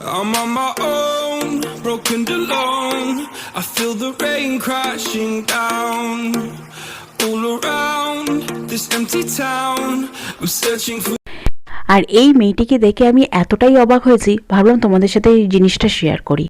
I'm on my own, broken and alone. I feel the rain crashing down all around this empty town. I'm searching for. আর এই মেয়েটিকে দেখে আমি এতটাই অবাক হয়েছি ভাবলাম তোমাদের সাথে এই জিনিসটা শেয়ার করি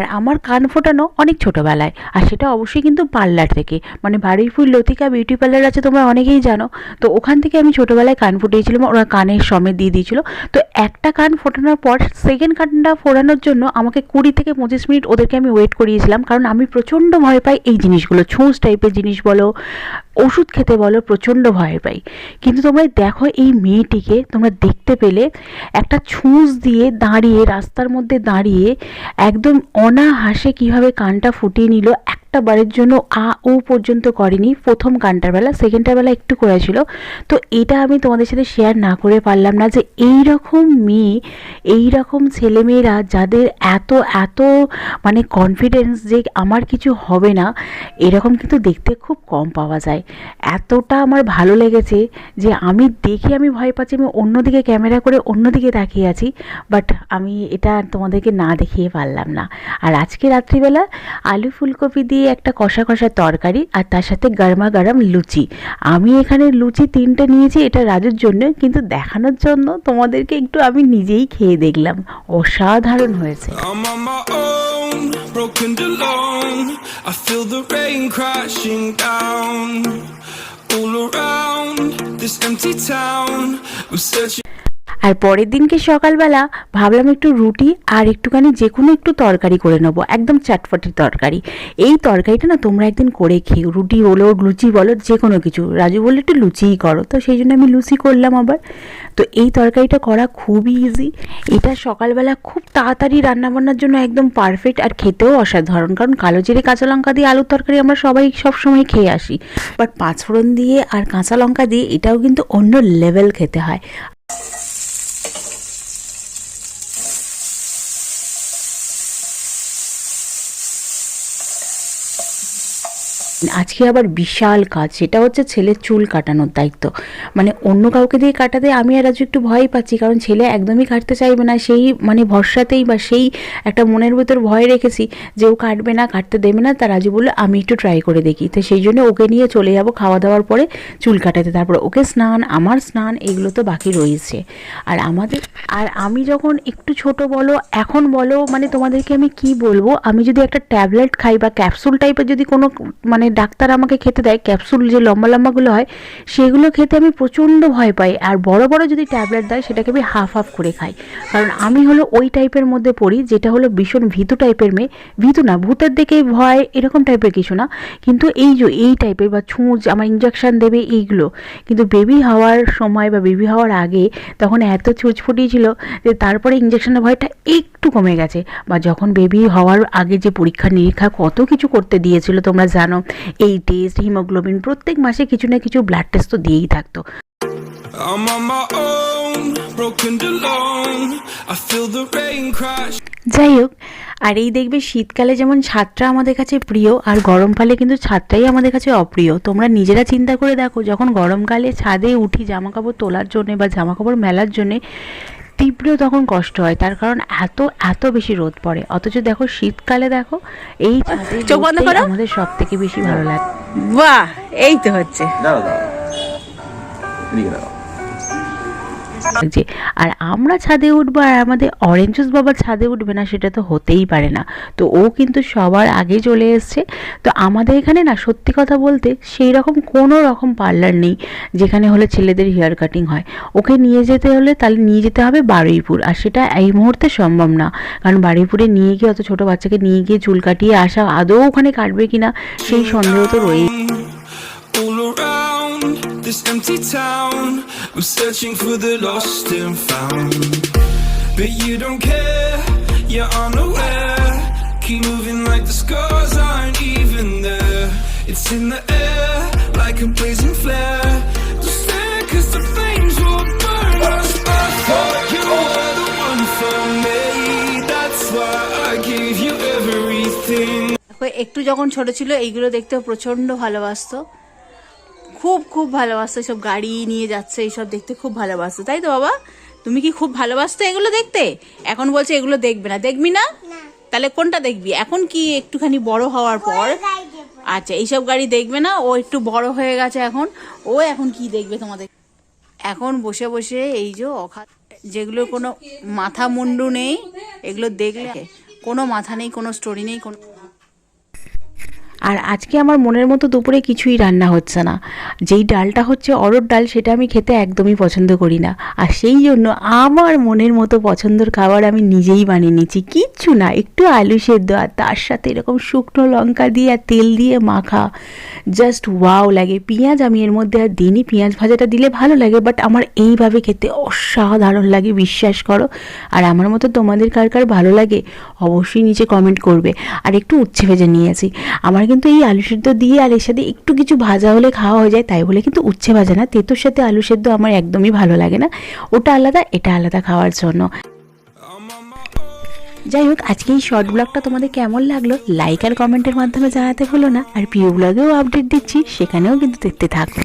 আমার কান ফোটানো অনেক ছোটোবেলায়। আর সেটা অবশ্যই কিন্তু পার্লার থেকে। মানে বারুইপুর লতিকা বিউটি পার্লার আছে তোমরা অনেকেই জানো। তো ওখান থেকে আমি ছোটোবেলায় কান ফুটিয়েছিলাম, ওরা কানের সমেত দিয়ে দিয়েছিল। তো একটা কান ফোটানোর পর সেকেন্ড কানটা ফোটানোর জন্য আমাকে কুড়ি থেকে পঁচিশ মিনিট ওদেরকে আমি ওয়েট করিয়েছিলাম। কারণ আমি প্রচণ্ড ভয় পাই এই জিনিসগুলো, ছুঁচ টাইপের জিনিস বলো ওষুধ খেতে বলো, প্রচণ্ড ভয় পাই। কিন্তু তোমরা দেখো এই মেয়েটিকে, তোমরা দেখতে পেলে একটা ছুঁচ দিয়ে দাঁড়িয়ে, রাস্তার মধ্যে দাঁড়িয়ে একদম অনাহাসে কীভাবে কানটা ফুটিয়ে নিল একটা বারের জন্য আ ও পর্যন্ত করেনি। প্রথম কানটার বেলা সেকেন্ডটার বেলা একটু করেছিল। তো এটা আমি তোমাদের সাথে শেয়ার না করে পারলাম না যে এই রকম মেয়ে এই রকম ছেলেমেয়েরা যাদের এত এত মানে কনফিডেন্স যে আমার কিছু হবে না, এরকম কিন্তু দেখতে খুব কম পাওয়া যায়। এতটা আমার ভালো লেগেছে যে আমি দেখে আমি ভয় পাচ্ছি, আমি অন্যদিকে ক্যামেরা করে অন্যদিকে তাকিয়ে আছি বাট আমি এটা তোমাদেরকে না দেখিয়ে পারলাম না। আর আজকে রাত্রিবেলা আলু ফুলকপি দিয়ে একটা কষা কষা তরকারি আর তার সাথে গরমা গরম লুচি আমি এখানে লুচি তিনটে নিয়েছি, এটা রাজুর জন্য, কিন্তু দেখানোর জন্য তোমাদেরকে একটু আমি নিজেই খেয়ে দেখলাম অসাধারণ হয়েছে all around this empty town. Searching. আর পরের দিনকে সকালবেলা ভাবলাম একটু রুটি আর একটুখানি যে কোনো একটু তরকারি করে নেব, একদম চটপটি তরকারি। এই তরকারিটা না তোমরা একদিন করে খেও রুটি বলো লুচি বলো, যে কোনো কিছু। রাজু বলল একটু লুচিই করো, তো সেই জন্য আমি লুচি করলাম আবার। তো এই তরকারিটা করা খুবই ইজি এটা সকালবেলা খুব তাড়াতাড়ি রান্নাবান্নার জন্য একদম পারফেক্ট আর খেতেও অসাধারণ, কারণ কালো জিরে, কাঁচা লঙ্কা দিয়ে আলুর তরকারি আমরা সবাই সব সময় খেয়ে আসি। বাট পাঁচফোড়ন দিয়ে আর কাঁচা লঙ্কা দিয়ে এটাও কিন্তু অন্য লেভেল খেতে হয়। আজকে আবার বিশাল কাজ, সেটা হচ্ছে ছেলের চুল কাটানোর দায়িত্ব। মানে অন্য কাউকে দিয়ে কাটাতে আমি আর আজ একটু ভয় পাচ্ছি, কারণ ছেলে একদমই কাটতে চাইবে না, সেই মানে ভরসাতেই বা সেই একটা মনের ভেতর ভয় রেখেছি যে ও কাটবে না, কাটতে দেবে না তার রাজু বলল, আমি একটু ট্রাই করে দেখি। তো সেই জন্য ওকে নিয়ে চলে যাব খাওয়া দাওয়ার পরে চুল কাটাতে। তারপর ওকে স্নান, আমার স্নান, এগুলো তো বাকি রয়েছে। আর আমাদের, আর আমি যখন একটু ছোট বলো, এখন বলো মানে তোমাদেরকে আমি কি বলব, আমি যদি একটা ট্যাবলেট খাই বা ক্যাপসুল টাইপের যদি কোনো মানে ডাক্তার আমাকে খেতে দেয় ক্যাপসুল যে লম্বা লম্বাগুলো হয়, সেগুলো খেতে আমি প্রচণ্ড ভয় পাই। আর বড় বড় যদি ট্যাবলেট দেয়, সেটাকে আমি হাফ হাফ করে খাই। কারণ আমি হলো ওই টাইপের মধ্যে পড়ি, যেটা হলো ভীষণ ভীতু টাইপের মেয়ে। ভীতু না, ভূতের দেখে ভয় এরকম টাইপের কিছু না। কিন্তু এই যে, এই টাইপের বা ছুঁচ, আমার ইঞ্জেকশান দেবে এইগুলো। কিন্তু বেবি হওয়ার সময় বা বেবি হওয়ার আগে তখন এত ছুঁচ ফুটিয়েছিল যে তারপরে ইঞ্জেকশনের ভয়টা একটু কমে গেছে। বা যখন বেবি হওয়ার আগে যে পরীক্ষা নিরীক্ষা কত কিছু করতে দিয়েছিল তোমরা জানো এই টেস্ট হিমোগ্লোবিন প্রত্যেক মাসে কিছু না কিছু ব্লাড টেস্ট তো দিয়েই থাকতো. যাই হোক আর এই দেখবে শীতকালে যেমন ছাদটা আমাদের কাছে প্রিয় আর গরমকালে কিন্তু ছাদটাই আমাদের কাছে অপ্রিয়। তোমরা নিজেরা চিন্তা করে দেখো যখন গরমকালে ছাদে উঠি জামা কাপড় তোলার জন্যে বা জামা কাপড় মেলার জন্যে তীব্র তখন কষ্ট হয় তার কারণ এত এত বেশি রোদ পড়ে। অথচ দেখো শীতকালে দেখো এই ছাদে চোখ বন্ধ করো। আমাদের সব থেকে বেশি ভালো লাগে। বাহ এই তো হচ্ছে। দাঁড়াও দাঁড়াও। লাগছে আর আমরা ছাদে উঠবো আর আমাদের অরেঞ্জ জুস বাবা ছাদে উঠবে না, সেটা তো হতেই পারে না। তো ও কিন্তু সবার আগে চলে এসছে। তো আমাদের এখানে না, সত্যি কথা বলতে সেই রকম কোনো রকম পার্লার নেই যেখানে হলে ছেলেদের হেয়ার কাটিং হয়। ওকে নিয়ে যেতে হলে তাহলে নিয়ে যেতে হবে বারুইপুর। আর সেটা এই মুহূর্তে সম্ভব না। কারণ বারুইপুরে নিয়ে গিয়ে অত ছোটো বাচ্চাকে নিয়ে গিয়ে চুল কাটিয়ে আসা, আদৌ ওখানে কাটবে কিনা সেই সন্দেহ তো রয়েই। This empty town, I'm searching for the lost and found. But you don't care, you're unaware. Keep moving like the scars aren't even there. It's in the air, like a blazing flare. Don't stare, cause the flames will burn us. I thought you were the one for me. That's why I gave you everything. একটু যখন ছোট ছিল এইগুলো দেখতেও প্রচণ্ড ভালোবাসতো খুব খুব ভালোবাসতো এইসব গাড়ি নিয়ে যাচ্ছে এইসব দেখতে খুব ভালোবাসতো তাই তো বাবা? তুমি কি খুব ভালোবাসতো এগুলো দেখতে? এখন বলছে এগুলো দেখবে না। দেখবি না? তাহলে কোনটা দেখবি? এখন কি একটুখানি বড় হওয়ার পর? আচ্ছা এইসব গাড়ি দেখবে না? ও একটু বড় হয়ে গেছে এখন। ও এখন কি দেখবে তোমাদের? এখন বসে বসে এই যে অখা যেগুলো কোনো মাথা মুন্ডু নেই এগুলো দেখলে কোনো মাথা নেই কোনো স্টোরি নেই কোনো আর আজকে আমার মনের মতো দুপুরে কিছুই রান্না হচ্ছে না। যেই ডালটা হচ্ছে অরড় ডাল, সেটা আমি খেতে একদমই পছন্দ করি না। আর সেই জন্য আমার মনের মতো পছন্দের খাবার আমি নিজেই বানিয়ে নিচ্ছি। কিচ্ছু না, একটু আলু সেদ্ধ আর তার সাথে এরকম শুকনো লঙ্কা দিয়ে আর তেল দিয়ে মাখা। জাস্ট ওয়াও লাগে। পেঁয়াজ আমি এর মধ্যে আর দিনই পেঁয়াজ ভাজাটা দিলে ভালো লাগে, বাট আমার এইভাবে খেতে অসাধারণ লাগে, বিশ্বাস করো। আর আমার মতো তোমাদের কার কার ভালো লাগে, অবশ্যই নিচে কমেন্ট করবে। আর একটু উচ্ছে ভেজে নিয়েছি আমার কিন্তু এই আলু সেদ্ধ দিয়ে আর এর সাথে একটু কিছু ভাজা হলে খাওয়া হয়ে যায়, তাই বলে কিন্তু উচ্ছে ভাজা না। তেতোর সাথে আলু সেদ্ধ আমার একদমই ভালো লাগে না। ওটা আলাদা, এটা আলাদা খাওয়ার জন্য। যাই হোক, আজকে এই শর্ট ব্লগটা তোমাদের কেমন লাগল লাইক আর কমেন্টের মাধ্যমে জানাতে হলো না। আর প্রিয় ব্লগেও আপডেট দিচ্ছি, সেখানেও কিন্তু দেখতে থাকো।